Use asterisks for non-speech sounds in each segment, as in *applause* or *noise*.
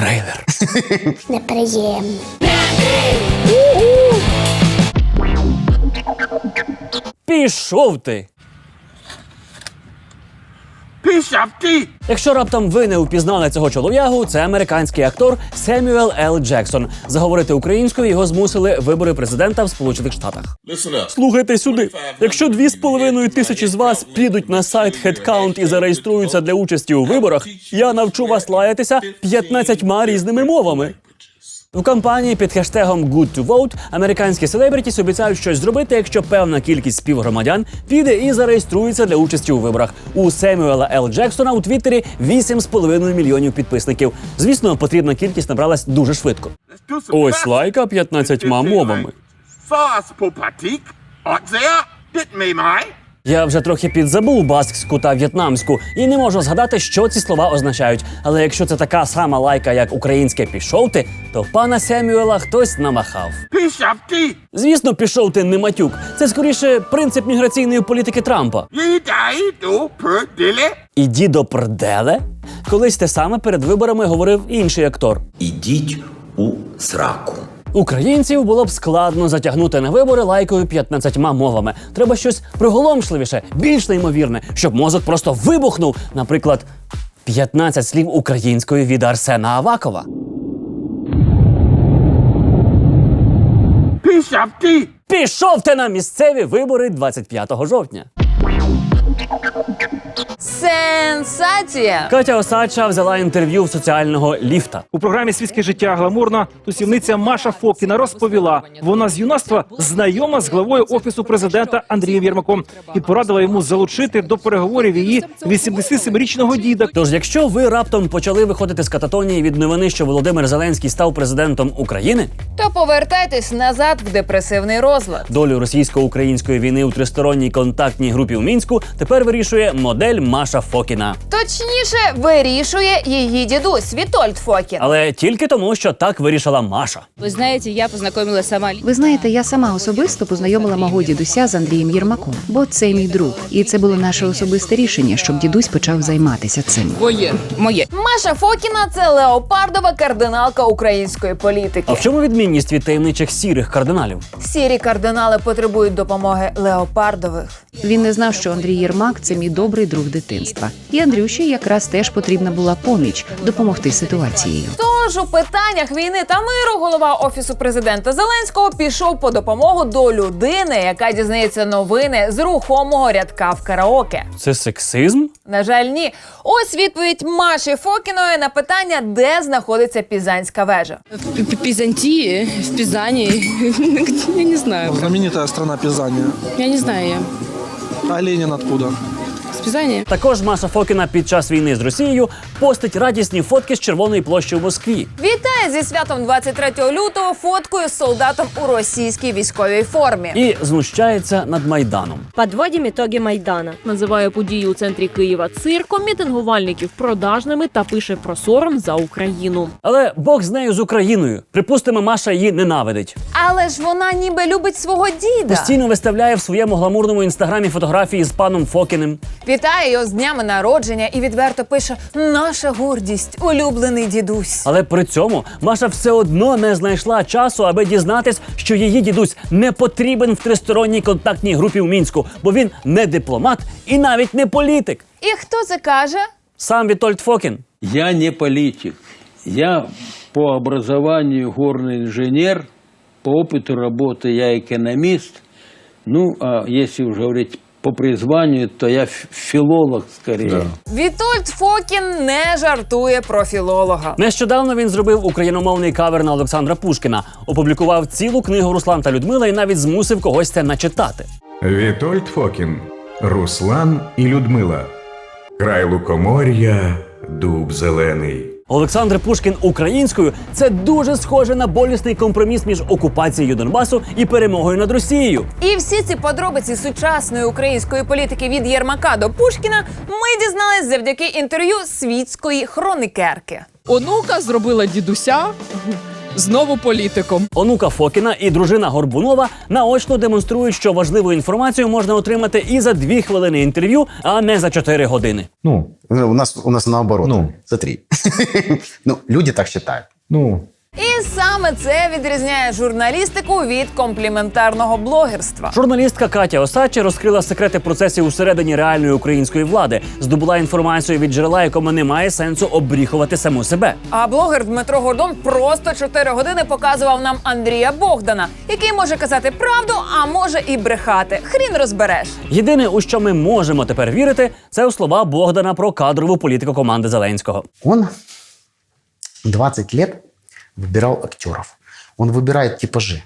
Трейлер. Неприємно. Пішов ти! Пішов! Якщо раптом ви не впізнали цього чолов'ягу, це американський актор Семюел Л. Джексон. Заговорити українською його змусили вибори президента в Сполучених Штатах. Слухайте сюди. Якщо дві з половиною тисячі з вас підуть на сайт HeadCount і зареєструються для участі у виборах, я навчу вас лаятися 15 різними мовами. В кампанії під хештегом Good to Vote американські селебрітіс обіцяють щось зробити, якщо певна кількість співгромадян піде і зареєструється для участі у виборах. У Семюела Л. Джексона у Твіттері 8,5 мільйонів підписників. Звісно, потрібна кількість набралась дуже швидко. Ось лайка 15 мовами. Я вже трохи підзабув баскську та в'єтнамську і не можу згадати, що ці слова означають. Але якщо це така сама лайка, як українське пішов ти, то пана Семюела хтось намахав. Пішов ти! Звісно, пішов ти не матюк. Це скоріше принцип міграційної політики Трампа. Іді до прделе. Колись те саме перед виборами говорив інший актор. Ідіть у сраку. Українців було б складно затягнути на вибори лайкою 15 мовами. Треба щось приголомшливіше, більш неймовірне, щоб мозок просто вибухнув. Наприклад, 15 слів українською від Арсена Авакова. Пішов ти! Пішов ти на місцеві вибори 25 жовтня. Сенсація! Катя Осадча взяла інтерв'ю в соціального ліфта. У програмі Світське життя гламурна тусівниця Маша Фокіна розповіла, вона з юнацтва знайома з главою офісу президента Андрієм Єрмаком і порадила йому залучити до переговорів її 87-річного діда. Тож, якщо ви раптом почали виходити з кататонії від новини, що Володимир Зеленський став президентом України, То повертайтесь назад в депресивний розлад. долю російсько-української війни у тристоронній контактній групі у мінську тепер вирішує модель Маша Фокіна. Точніше, вирішує її дідусь Вітольд Фокін. Але тільки тому, що так вирішила Маша. Ви знаєте, я познайомилася сама Ви знаєте, я сама особисто познайомила мого дідуся з Андрієм Єрмаком, бо це мій друг, і це було наше особисте рішення, щоб дідусь почав займатися цим. моє. моє. Маша Фокіна це леопардова кардиналка української політики. А в чому відмінність від таємничих сірих кардиналів? Сірі кардинали потребують допомоги леопардових. Він не знав, що Андрій Єрмак це мій добрий друг дитинства. І Андрюші якраз теж потрібна була поміч допомогти ситуацією. Тож у питаннях війни та миру голова офісу президента Зеленського пішов по допомогу до людини, яка дізнається новини з рухомого рядка в караоке. Це сексизм? На жаль, ні. Ось відповідь Маші Фокіної на питання, де знаходиться Пізанська вежа. В Пізантії, в Пізані. *laughs* Я не знаю. Знаменитая страна Пизания. Я не знаю. А Ленин откуда? З Також Маша Фокіна під час війни з Росією постить радісні фотки з Червоної площі в Москві. Вітає зі святом 23 лютого фоткою з солдатом у російській військовій формі. І знущається над майданом. Подводим итоги Майдана. Називає події у центрі Києва цирком, мітингувальників продажними та пише про сором за Україну. Але Бог з нею з Україною. Припустимо, Маша її ненавидить. Але ж вона ніби любить свого діда. Постійно виставляє в своєму гламурному інстаграмі фотографії з паном Фокіним Вітає його з днями народження і відверто пише: Наша гордість, улюблений дідусь. Але при цьому Маша все одно не знайшла часу, аби дізнатись, що її дідусь не потрібен в тристоронній контактній групі в мінську, бо він не дипломат і навіть не політик. І хто це каже? Сам Вітольд Фокін. Я не политик. Я по образованию горный инженер, по опыту работы я экономист. Ну, а если уже говорить по призванию, то я ф- филолог скорее. Вітольд Фокін не жартує про філолога. Нещодавно він зробив україномовний кавер на Олександра Пушкіна, опублікував цілу книгу Руслан та Людмила і навіть змусив когось це начитати. Вітольд Фокін, Руслан і Людмила. Край лукомор'я, дуб зелений. Олександр Пушкін українською це дуже схоже на болісний компроміс між окупацією Донбасу і перемогою над Росією. І всі ці подробиці сучасної української політики від Єрмака до Пушкіна ми дізнались завдяки інтерв'ю світської хроникерки. Онука зробила дідуся. Знову політиком. Онука Фокіна і дружина Горбунова наочно демонструють, що важливу інформацію можна отримати і за дві хвилини інтерв'ю, а не за чотири години. Ну, У нас, у нас наоборот. Ну. За три. *laughs* ну, люди так читають. ну. І саме це відрізняє журналістику від компліментарного блогерства. Журналістка Катя Осадча розкрила секрети процесів усередині реальної української влади, здобула інформацію від джерела, якому немає сенсу обріхувати саму себе. А блогер Дмитро Гордон просто 4 години показував нам Андрія Богдана, який може казати правду, а може і брехати. Хрін розбереш. Єдине, у що ми можемо тепер вірити, це у слова Богдана про кадрову політику команди Зеленського. Он 20 лет выбирал актеров. Он выбирает типажи.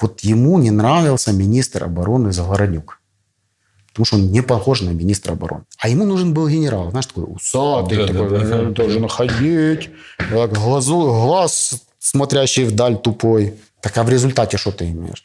Вот ему не нравился министр обороны Загороднюк. Потому что он не похож на министра обороны. А ему нужен был генерал, знаешь, такой усатый, такой, э, должен ходить, так, глазу, глаз смотрящий вдаль тупой. Так а в результате что ты имеешь?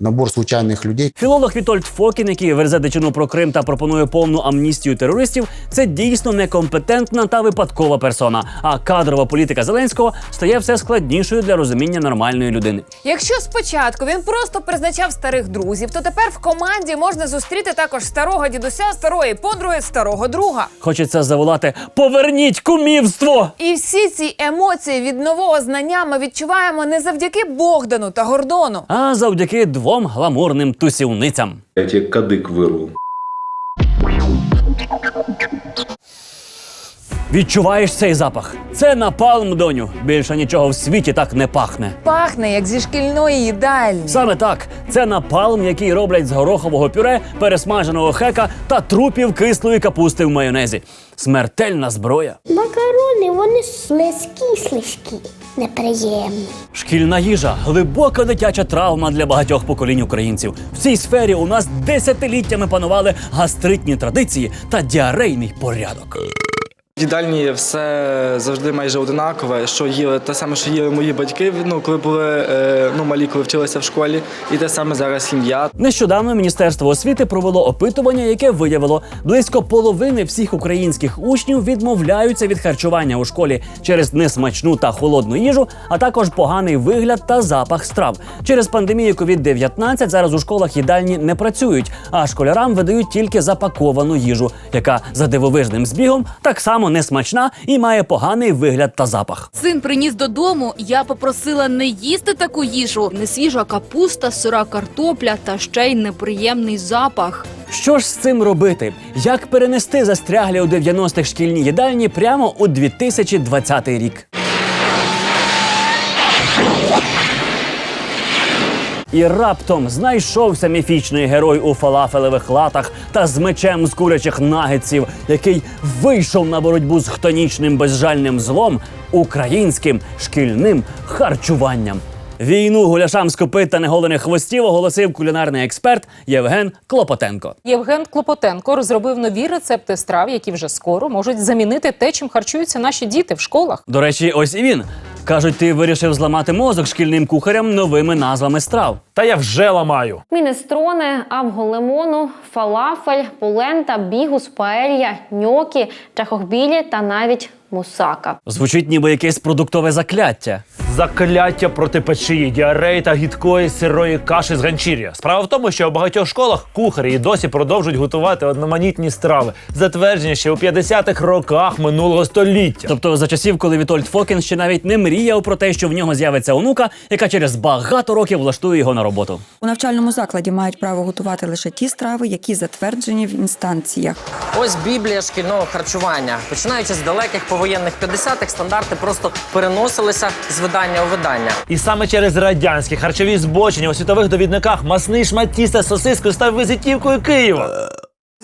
Набор случайных людей. Філолог Вітольд Фокін, який верзе дичину про Крим та пропонує повну амністію терористів, це дійсно некомпетентна та випадкова персона. А кадрова політика Зеленського стає все складнішою для розуміння нормальної людини. Якщо спочатку він просто призначав старих друзів, то тепер в команді можна зустріти також старого дідуся, старої подруги, старого друга. Хочеться заволати Поверніть кумівство! І всі ці емоції від нового знання ми відчуваємо не завдяки Богдану та Гордону. А завдяки двом гламурним тусівницям. Я тебе кадык вырву. Відчуваєш цей запах? Це напалм, доню. Більше нічого в світі так не пахне. Пахне як зі шкільної їдальні. Саме так, це напалм, який роблять з горохового пюре, пересмаженого хека та трупів кислої капусти в майонезі. Смертельна зброя. Макарони, вони слизькі, слизькі, неприємні. Шкільна їжа глибока дитяча травма для багатьох поколінь українців. В цій сфері у нас десятиліттями панували гастритні традиції та діарейний порядок. В їдальні все завжди майже одинакове. Що їли те саме, що їли мої батьки, ну коли були е, ну малі, коли вчилися в школі, і те саме зараз сім'я. Нещодавно Міністерство освіти провело опитування, яке виявило, близько половини всіх українських учнів відмовляються від харчування у школі через несмачну та холодну їжу, а також поганий вигляд та запах страв. Через пандемію COVID-19 зараз у школах їдальні не працюють, а школярам видають тільки запаковану їжу, яка за дивовижним збігом так само несмачна і має поганий вигляд та запах. Син приніс додому. Я попросила не їсти таку їжу. Не свіжа капуста, сира картопля та ще й неприємний запах. Що ж з цим робити? Як перенести застряглі у 90-х шкільні їдальні прямо у 2020 рік? І раптом знайшовся міфічний герой у фалафелевих латах та з мечем з курячих нагетсів, який вийшов на боротьбу з хтонічним безжальним злом українським шкільним харчуванням. Війну гуляшам з копит та неголених хвостів оголосив кулінарний експерт Євген Клопотенко. Євген Клопотенко розробив нові рецепти страв, які вже скоро можуть замінити те, чим харчуються наші діти в школах. До речі, ось і він. Кажуть, ти вирішив зламати мозок шкільним кухарям новими назвами страв. Та я вже ламаю. Мінестрони, авголемону, фалафель, полента, бігус, паелья, ньокі, чахохбілі та навіть мусака. Звучить ніби якесь продуктове закляття. Закляття проти печії, діареї та гідкої сирої каші з ганчір'я. Справа в тому, що у багатьох школах кухарі і досі продовжують готувати одноманітні страви, затверджені ще у 50-х роках минулого століття. Тобто, за часів, коли Вітольд Фокін ще навіть не мріяв про те, що в нього з'явиться онука, яка через багато років влаштує його на роботу. У навчальному закладі мають право готувати лише ті страви, які затверджені в інстанціях. Ось біблія шкільного харчування. Починаючи з далеких повоєнних 50-х, стандарти просто переносилися з видання у видання. І саме через радянські харчові збочення у світових довідниках масний шмат тіста з сосискою став визитівкою Києва.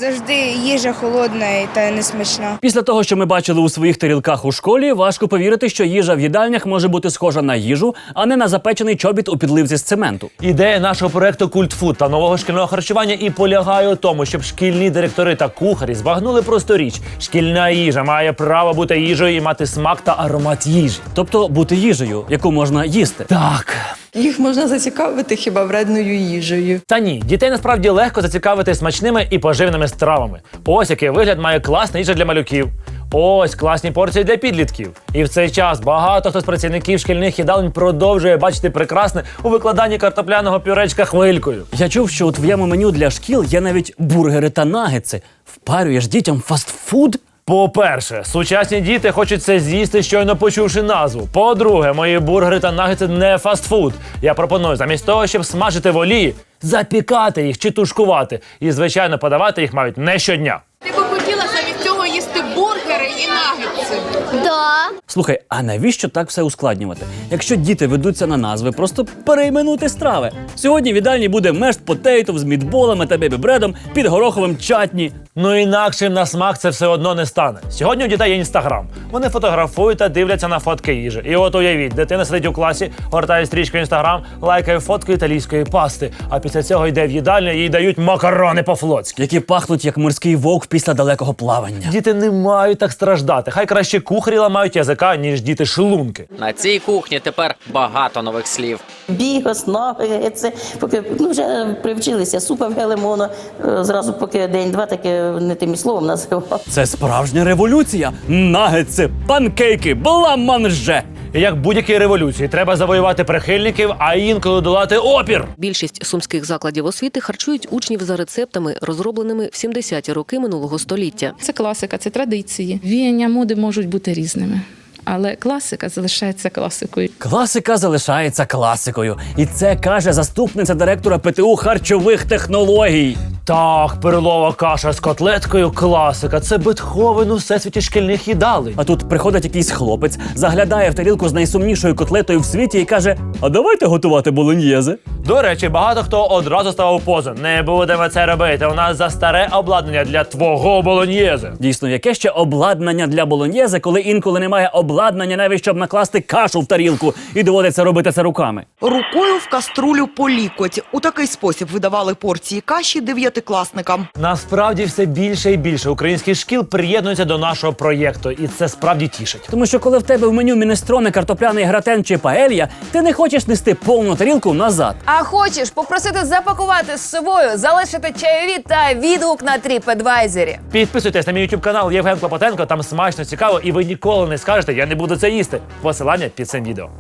Завжди їжа холодна та несмачна. Після того, що ми бачили у своїх тарілках у школі, важко повірити, що їжа в їдальнях може бути схожа на їжу, а не на запечений чобіт у підливці з цементу. Ідея нашого проекту Культфуд та нового шкільного харчування і полягає у тому, щоб шкільні директори та кухарі збагнули просту річ. Шкільна їжа має право бути їжею і мати смак та аромат їжі. Тобто бути їжею, яку можна їсти. Так. Їх можна зацікавити хіба вредною їжею. Та ні, дітей насправді легко зацікавити смачними і поживними стравами. Ось який вигляд має класна їжа для малюків. Ось класні порції для підлітків. І в цей час багато хто з працівників шкільних їдалень продовжує бачити прекрасне у викладанні картопляного пюречка хвилькою. Я чув, що у твоєму меню для шкіл є навіть бургери та нагетси. Впарюєш дітям фастфуд? По-перше, сучасні діти хочуть це з'їсти, щойно почувши назву. По-друге, мої бургери та нагетси не фастфуд. Я пропоную замість того, щоб смажити в олії, запікати їх чи тушкувати. І, звичайно, подавати їх мають не щодня. Ти би хотіла замість цього їсти бургери і нагетси? Да. Слухай, а навіщо так все ускладнювати? Якщо діти ведуться на назви, просто перейменуйте страви. Сьогодні в їдальні буде мешт потейтов з мідболами та бебі-бредом під гороховим чатні. Ну інакшим на смак це все одно не стане. Сьогодні у дітей є інстаграм. Вони фотографують та дивляться на фотки їжі. І от уявіть, дитина сидить у класі, гортає стрічку інстаграм, лайкає фотку італійської пасти. А після цього йде в їдальню і їй дають макарони по-флотськи. Які пахнуть як морський вовк після далекого плавання. Діти не мають так страждати. Хай краще кухарі ламають язика, ніж діти шлунки. На цій кухні тепер багато нових слів. Бігос, нагетси, поки ну, вже привчилися, супа в гелемоно, е, зразу поки день-два таке не тим словом називав. Це справжня революція. Нагетси, панкейки, бламанже. Як будь-якій революції, треба завоювати прихильників, а інколи долати опір. Більшість сумських закладів освіти харчують учнів за рецептами, розробленими в 70-ті роки минулого століття. Це класика, це традиції. Віяння моди можуть бути різними. Але класика залишається класикою. Класика залишається класикою. І це каже заступниця директора ПТУ харчових технологій. Так, перлова каша з котлеткою класика. Це Бетховен у всесвіті шкільних їдалень. А тут приходить якийсь хлопець, заглядає в тарілку з найсумнішою котлетою в світі і каже: А давайте готувати болоньєзе. До речі, багато хто одразу ставив позу. Не будемо це робити. У нас за старе обладнання для твого болоньєзе. Дійсно, яке ще обладнання для болоньєзе, коли інколи немає обладнання навіть щоб накласти кашу в тарілку і доводиться робити це руками. Рукою в каструлю по лікоть. У такий спосіб видавали порції каші дев'ятикласникам. Насправді все більше і більше українських шкіл приєднуються до нашого проєкту, і це справді тішить. Тому що коли в тебе в меню мінестрони, картопляний гратен чи паелья, ти не хочеш нести повну тарілку назад. А хочеш попросити запакувати з собою, залишити чайові та відгук на TripAdvisor. Підписуйтесь на мій YouTube канал Євген Клопотенко, там смачно цікаво, і ви ніколи не скажете, я не буду це їсти. Посилання під цим відео.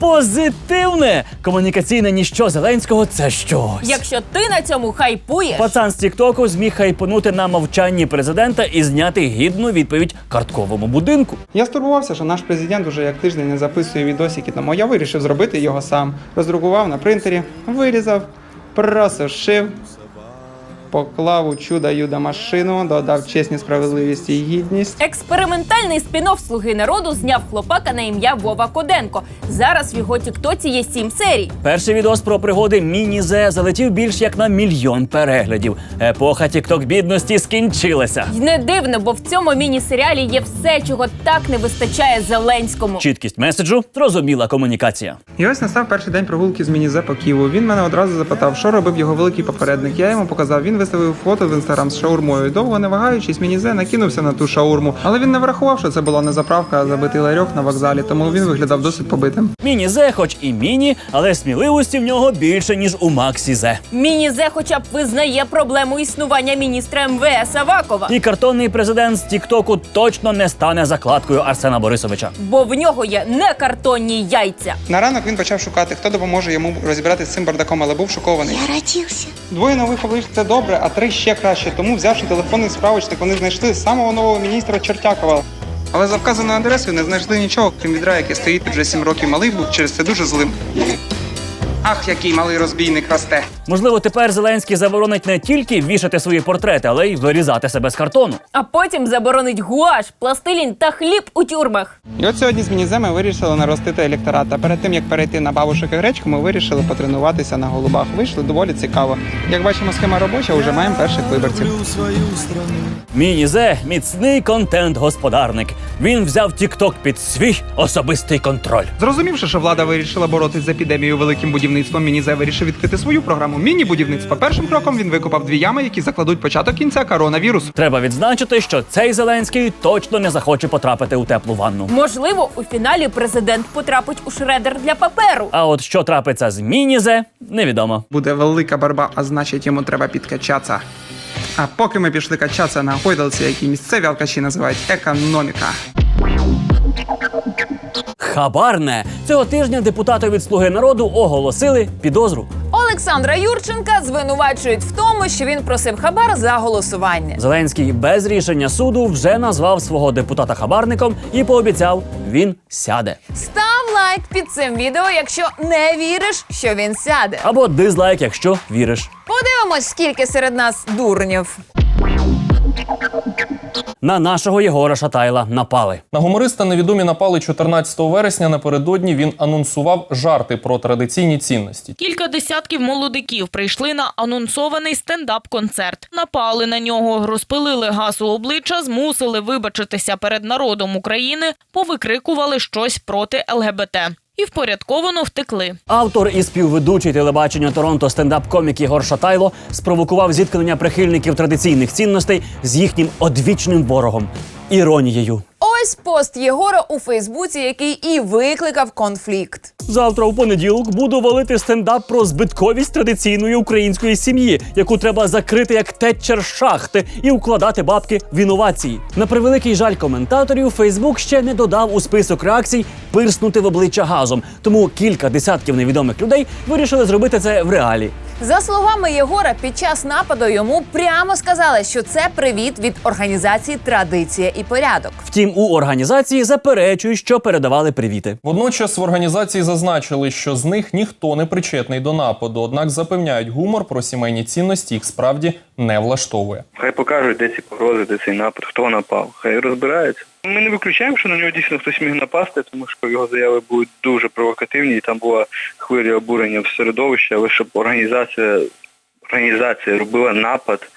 Позитивне комунікаційне ніщо Зеленського це щось. Якщо ти на цьому хайпуєш, Пацан з Тіктоку зміг хайпонути на мовчанні президента і зняти гідну відповідь картковому будинку. Я стурбувався, що наш президент уже як тиждень не записує відосики, тому я вирішив зробити його сам. Роздрукував на принтері, вирізав, просушив, поклав у чудо юда машину, додав чесність, справедливість і гідність. експериментальний спін-офф слуги народу зняв хлопака на ім'я Вова Коденко. Зараз в його тіктоці є сім серій. Перший відос про пригоди Міні-Зе залетів більш як на мільйон переглядів. Епоха тікток бідності скінчилася. І не дивно, бо в цьому міні-серіалі є все, чого так не вистачає Зеленському. Чіткість меседжу, зрозуміла комунікація. І ось настав перший день прогулки з Мінізе по Києву. Він мене одразу запитав, що робив його великий попередник. Я йому показав. Він виставив фото в інстаграм з шаурмою. Довго не вагаючись, Мінізе накинувся на ту шаурму. Але він не врахував, що це була не заправка, а забитий ларьок на вокзалі, тому він виглядав досить побитим. Міні-Зе, хоч і міні, але сміливості в нього більше, ніж у Максі Зе. Міні-Зе хоча б визнає проблему існування міністра МВС Авакова. І картонний президент з Тіктоку точно не стане закладкою Арсена Борисовича. Бо в нього є не картонні яйця. На ранок він почав шукати, хто допоможе йому розібратися з цим бардаком, але був шокований. Я родився. Двоє нових облич це добре, а три ще краще. Тому, взявши телефонний справочник, вони знайшли самого нового міністра Чертякова. Але за вказаною адресою не знайшли нічого, крім відра, яке стоїть вже сім років малий був через це дуже злим. Ах, який малий розбійник росте. Можливо, тепер Зеленський заборонить не тільки вішати свої портрети, але й вирізати себе з картону. А потім заборонить гуаш, пластилін та хліб у тюрмах. І от сьогодні з Мінізе ми вирішили наростити електорат. А перед тим як перейти на бабушек і гречку, ми вирішили потренуватися на голубах. Вийшло доволі цікаво. Як бачимо, схема робоча, вже маємо перших виборців. Міні-Зе – міцний контент-господарник. Він взяв Тікток під свій особистий контроль. Зрозумівши, що влада вирішила боротись з епідемією великим будівництвом, Мінізе вирішив відкрити свою програму міні-будівництва. Першим кроком він викопав дві ями, які закладуть початок кінця коронавірусу. Треба відзначити, що цей Зеленський точно не захоче потрапити у теплу ванну. Можливо, у фіналі президент потрапить у шредер для паперу. А от що трапиться з Міні-Зе, невідомо. Буде велика борьба, а значить йому треба підкачатися. А поки ми пішли качатися на гойдалці, які місцеві алкаші називають економіка. Хабарне цього тижня депутати від Слуги народу оголосили підозру. Олександра Юрченка звинувачують в тому, що він просив хабар за голосування. Зеленський без рішення суду вже назвав свого депутата хабарником і пообіцяв, він сяде. Став лайк під цим відео, якщо не віриш, що він сяде. Або дизлайк, якщо віриш. Подивимось, скільки серед нас дурнів. На нашого Єгора Шатайла напали. На гумориста невідомі напали 14 вересня. Напередодні він анонсував жарти про традиційні цінності. Кілька десятків молодиків прийшли на анонсований стендап-концерт. Напали на нього, розпилили газ у обличчя, змусили вибачитися перед народом України, повикрикували щось проти ЛГБТ і впорядковано втекли. Автор і співведучий телебачення Торонто стендап-комік Єгор Шатайло спровокував зіткнення прихильників традиційних цінностей з їхнім одвічним ворогом іронією. Ось пост Єгора у Фейсбуці, який і викликав конфлікт. Завтра у понеділок буду валити стендап про збитковість традиційної української сім'ї, яку треба закрити як тетчер шахти і вкладати бабки в інновації. На превеликий жаль коментаторів, Фейсбук ще не додав у список реакцій пирснути в обличчя газом. Тому кілька десятків невідомих людей вирішили зробити це в реалі. За словами Єгора, під час нападу йому прямо сказали, що це привіт від організації Традиція і порядок. Втім, у організації заперечують, що передавали привіти. Водночас в організації зазначили, що з них ніхто не причетний до нападу, однак запевняють, гумор про сімейні цінності їх справді не влаштовує. Хай покажуть, де ці погрози, де цей напад, хто напав. Хай розбираються. Ми не виключаємо, що на нього дійсно хтось міг напасти, тому що його заяви були дуже провокативні, і там була хвиля обурення в середовищі, але щоб організація, організація робила напад на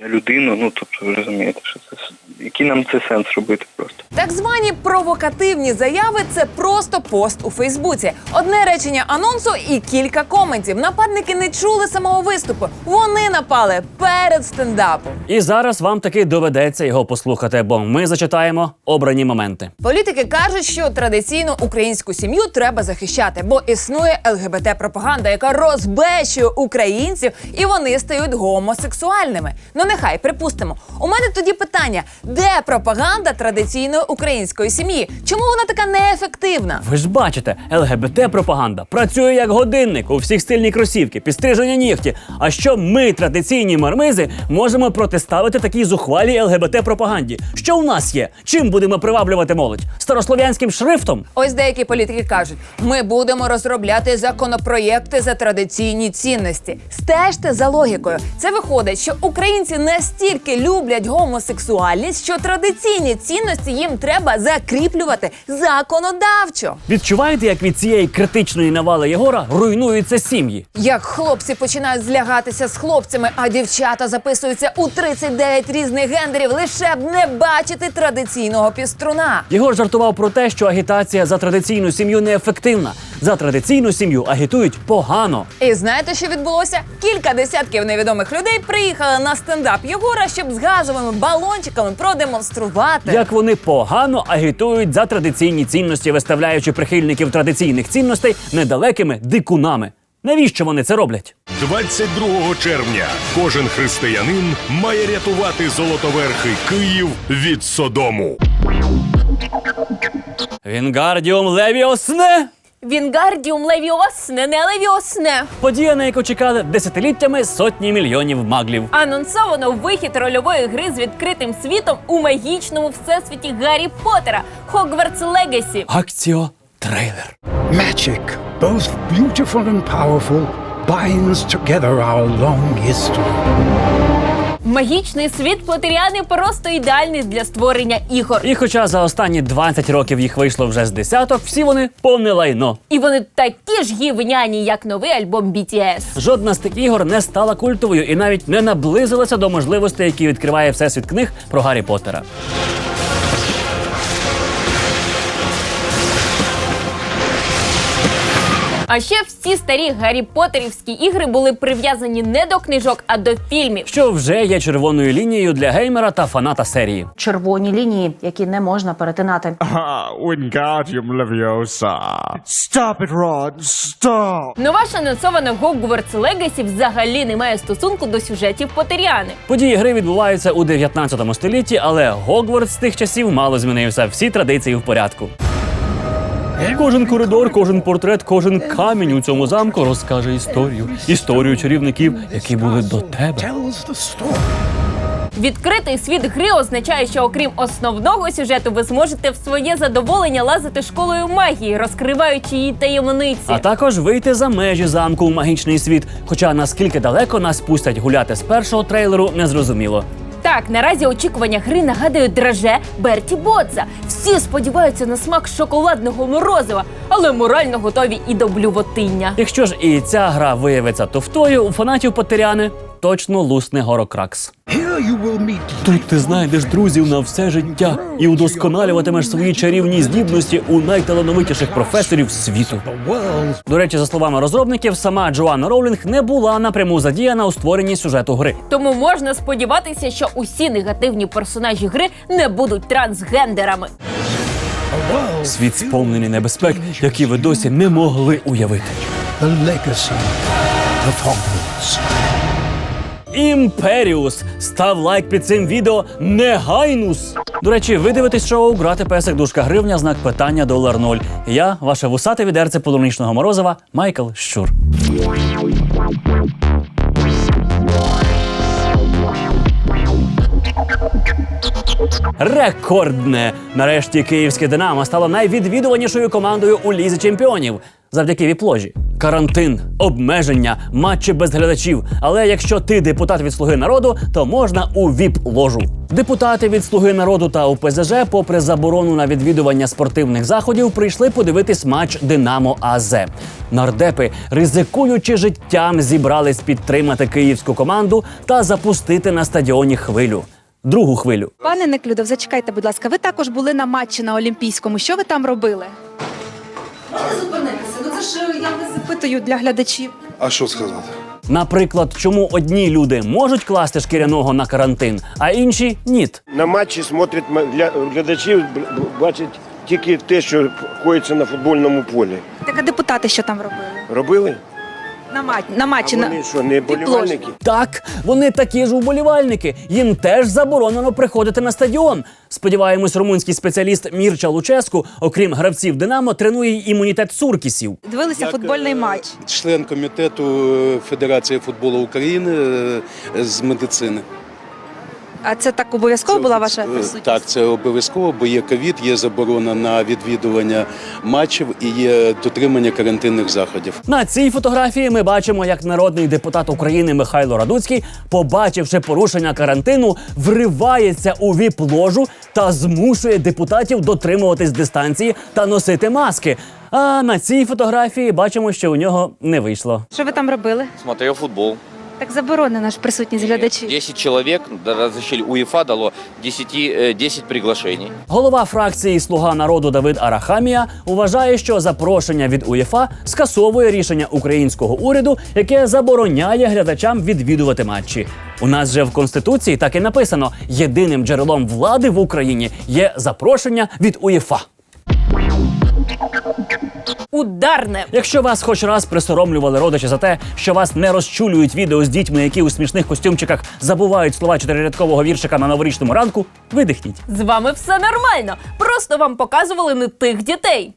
людину, ну тобто ви розумієте, що це який нам це сенс робити просто. Так звані провокативні заяви це просто пост у Фейсбуці. Одне речення анонсу і кілька коментів. Нападники не чули самого виступу. Вони напали перед стендапом. І зараз вам таки доведеться його послухати, бо ми зачитаємо обрані моменти. Політики кажуть, що традиційну українську сім'ю треба захищати, бо існує ЛГБТ-пропаганда, яка розбещує українців, і вони стають гомосексуальними. Ну нехай припустимо. У мене тоді питання: де пропаганда традиційної української сім'ї? Чому вона така неефективна? Ви ж бачите, ЛГБТ-пропаганда працює як годинник, у всіх стильні кросівки, підстрижені нігті. А що ми, традиційні мармизи, можемо протиставити такій зухвалій ЛГБТ-пропаганді? Що у нас є? Чим будемо приваблювати молодь? Старослов'янським шрифтом? Ось деякі політики кажуть: ми будемо розробляти законопроєкти за традиційні цінності. Стежте за логікою. Це виходить, що українці настільки люблять гомосексуальність, що традиційні цінності їм треба закріплювати законодавчо. Відчуваєте, як від цієї критичної навали Єгора руйнуються сім'ї? Як хлопці починають злягатися з хлопцями, а дівчата записуються у 39 різних гендерів, лише б не бачити традиційного піструна. Єгор жартував про те, що агітація за традиційну сім'ю неефективна. За традиційну сім'ю агітують погано. І знаєте, що відбулося? Кілька десятків невідомих людей приїхали на стендап Єгора, щоб з газовими балончиками продемонструвати. Як вони погано агітують за традиційні цінності, виставляючи прихильників традиційних цінностей недалекими дикунами. Навіщо вони це роблять? 22 червня кожен християнин має рятувати золотоверхий Київ від Содому. Вінгардіум левіосне. Вінгардіум левіосне, не левіосне. Подія, на яку чекали десятиліттями сотні мільйонів маглів. Анонсовано вихід рольової гри з відкритим світом у магічному всесвіті Гаррі Поттера Хогвартс Легасі. Акціо трейлер. Magic, both beautiful and powerful, binds together our long history. Магічний світ Потеряни просто ідеальний для створення ігор. І хоча за останні 20 років їх вийшло вже з десяток, всі вони повне лайно. І вони такі ж гівняні, як новий альбом BTS. Жодна з тих ігор не стала культовою і навіть не наблизилася до можливостей, які відкриває всесвіт книг про Гаррі Поттера. А ще всі старі Гаррі Поттерівські ігри були прив'язані не до книжок, а до фільмів. Що вже є червоною лінією для геймера та фаната серії. червоні лінії, які не можна перетинати. Wingardium Leviosa. Stop it, Ron. Stop. Нова ж анонсована Hogwarts Legacy взагалі не має стосунку до сюжетів Поттеріани. Події гри відбуваються у 19 столітті, але Гогвартс з тих часів мало змінився. Всі традиції в порядку. Кожен коридор, кожен портрет, кожен камінь у цьому замку розкаже історію. Історію чарівників, які були до тебе. Відкритий світ гри означає, що окрім основного сюжету, ви зможете в своє задоволення лазити школою магії, розкриваючи її таємниці. А також вийти за межі замку в магічний світ. Хоча наскільки далеко нас пустять гуляти з першого трейлеру, незрозуміло. Так, наразі очікування гри нагадують драже Берті Боца. Всі сподіваються на смак шоколадного морозива, але морально готові і до блювотиння. Якщо ж і ця гра виявиться туфтою, у фанатів Потеряни точно лусне горокракс. Тут ти знайдеш друзів на все життя і удосконалюватимеш свої чарівні здібності у найталановитіших професорів світу. До речі, за словами розробників, сама Джоанна Роулінг не була напряму задіяна у створенні сюжету гри. Тому можна сподіватися, що усі негативні персонажі гри не будуть трансгендерами. Світ сповнений небезпек, які ви досі не могли уявити. The legacy of Hogwarts. Імперіус! Став лайк під цим відео негайнус! До речі, ви дивитесь шоу Грати песик дужка гривня, знак питання долар ноль. Я, ваше вусате відерце полуничного морозива, Майкл Щур. Рекордне! Нарешті київське Динамо стало найвідвідуванішою командою у лізі чемпіонів завдяки віпложі. Карантин, обмеження, матчі без глядачів. Але якщо ти депутат від Слуги народу, то можна у віп-ложу. Депутати від Слуги народу та УПЗЖ, попри заборону на відвідування спортивних заходів, прийшли подивитись матч Динамо АЗ. Нардепи, ризикуючи життям, зібрались підтримати київську команду та запустити на стадіоні хвилю. Другу хвилю. Пане Неклюдов, зачекайте, будь ласка, ви також були на матчі на Олімпійському. Що ви там робили? Можете зупинитися? Ну це ж е, я вас запитую для глядачів. А що сказати? Наприклад, чому одні люди можуть класти шкіряного на карантин, а інші ні. На матчі смотрять м- гля- глядачі, б- б- бачать тільки те, що коїться на футбольному полі. Так а депутати що там робили? Робили? На, матчі. на матчі А вони що, не болівальники? Так, вони такі ж уболівальники. Їм теж заборонено приходити на стадіон. Сподіваємось, румунський спеціаліст Мірча Луческу, окрім гравців Динамо, тренує й імунітет суркісів. дивилися футбольний матч. Член комітету е, Федерації футболу України е, з медицини. А це так обов'язково була ваша Е, присутність? Так, це обов'язково, бо є ковід, є заборона на відвідування матчів і є дотримання карантинних заходів. На цій фотографії ми бачимо, як народний депутат України Михайло Радуцький, побачивши порушення карантину, вривається у віп-ложу та змушує депутатів дотримуватись дистанції та носити маски. А на цій фотографії бачимо, що у нього не вийшло. Що ви там робили? Смотрел футбол. Так заборонена ж присутність глядачів. 10 человек, да, разрешили, УЕФА дало 10, э, 10 приглашений. Голова фракції Слуга народу Давид Арахамія вважає, що запрошення від УЄФА скасовує рішення українського уряду, яке забороняє глядачам відвідувати матчі. У нас же в конституції так і написано: єдиним джерелом влади в Україні є запрошення від УЄФА. Ударне. Якщо вас хоч раз присоромлювали родичі за те, що вас не розчулюють відео з дітьми, які у смішних костюмчиках забувають слова чотирирядкового віршика на новорічному ранку, видихніть. З вами все нормально. Просто вам показували не тих дітей.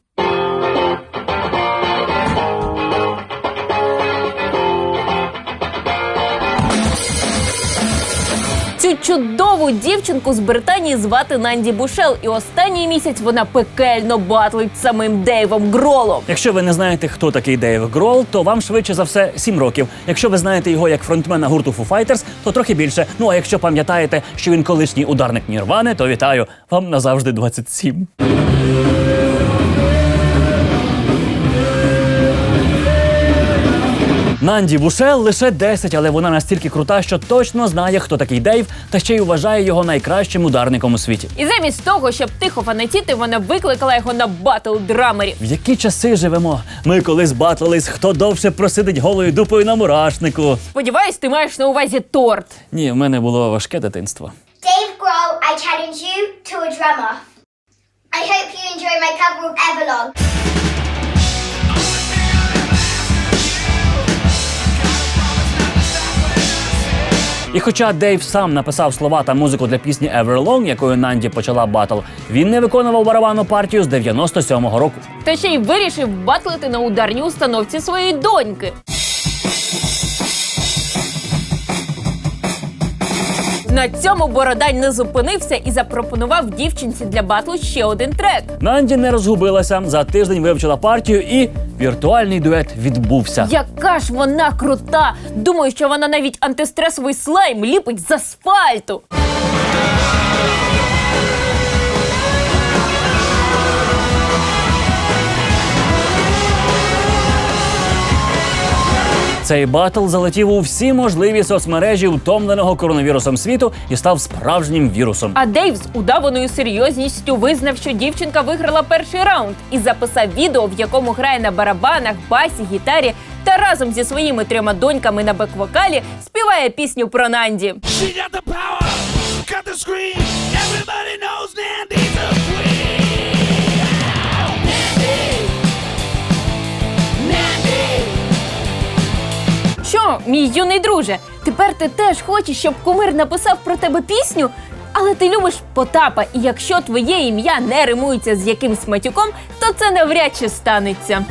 Цю чудову дівчинку з Британії звати Нанді Бушел, і останній місяць вона пекельно батлить самим Дейвом Гролом. Якщо ви не знаєте, хто такий Дейв Грол, то вам швидше за все 7 років. Якщо ви знаєте його як фронтмена гурту Foo Fighters, то трохи більше. Ну а якщо пам'ятаєте, що він колишній ударник Нірвани, то вітаю вам назавжди 27. Нанді Бушел лише 10, але вона настільки крута, що точно знає, хто такий Дейв, та ще й вважає його найкращим ударником у світі. І замість того, щоб тихо фанатіти, вона викликала його на батл драмерів. В які часи живемо? Ми колись батлились, хто довше просидить голою дупою на мурашнику. Сподіваюсь, ти маєш на увазі торт. Ні, в мене було важке дитинство. Dave Grohl, I challenge you to a drum off. I hope you enjoy my cover of Everlong. І хоча Дейв сам написав слова та музику для пісні Everlong, якою Нанді почала батл, він не виконував барабанну партію з 97-го року. Та ще й вирішив батлити на ударній установці своєї доньки. На цьому Бородань не зупинився і запропонував дівчинці для батлу ще один трек. Нанді не розгубилася, за тиждень вивчила партію і віртуальний дует відбувся. Яка ж вона крута! Думаю, що вона навіть антистресовий слайм ліпить з асфальту. Цей батл залетів у всі можливі соцмережі втомленого коронавірусом світу і став справжнім вірусом. А Дейв з удаваною серйозністю визнав, що дівчинка виграла перший раунд і записав відео, в якому грає на барабанах, басі, гітарі та разом зі своїми трьома доньками на бек-вокалі співає пісню про Нанді. Cut the screen. Everybody knows Nandy's Що, мій юний друже, тепер ти теж хочеш, щоб кумир написав про тебе пісню? Але ти любиш Потапа, і якщо твоє ім'я не римується з якимсь матюком, то це навряд чи станеться.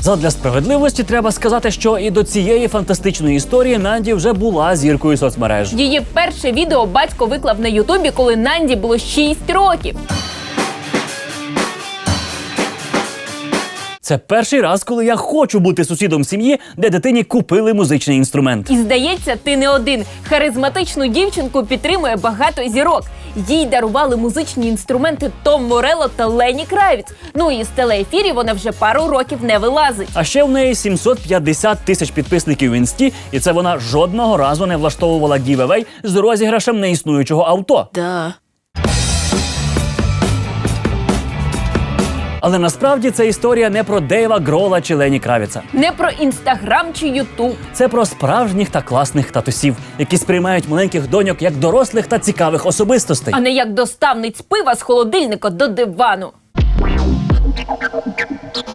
Задля справедливості треба сказати, що і до цієї фантастичної історії Нанді вже була зіркою соцмереж. Її перше відео батько виклав на Ютубі, коли Нанді було 6 років. Це перший раз, коли я хочу бути сусідом сім'ї, де дитині купили музичний інструмент. І здається, ти не один. Харизматичну дівчинку підтримує багато зірок. Їй дарували музичні інструменти Том Морело та Лені Кравіц. Ну і з телеефірів вона вже пару років не вилазить. А ще в неї 750 тисяч підписників в інсті, і це вона жодного разу не влаштовувала гівевей з розіграшем неіснуючого авто. Да. Але насправді це історія не про Дейва Грола чи Лені Кравіца. Не про інстаграм чи Ютуб. Це про справжніх та класних татусів, які сприймають маленьких доньок як дорослих та цікавих особистостей. а не як доставниць пива з холодильника до дивану.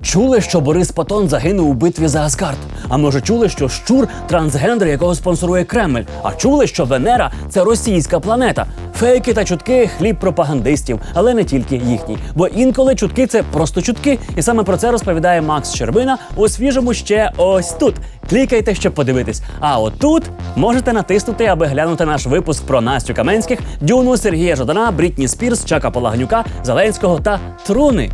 Чули, що Борис Патон загинув у битві за Асгард? А може чули, що щур трансгендер, якого спонсорує Кремль? А чули, що Венера це російська планета? Фейки та чутки хліб пропагандистів, але не тільки їхній. Бо інколи чутки це просто чутки. І саме про це розповідає Макс Щербина у свіжому ще ось тут. Клікайте, щоб подивитись. А отут можете натиснути, аби глянути наш випуск про Настю Каменських, Дюну Сергія Жадана, Брітні Спірс, Чака Полагнюка, Зеленського та Труни.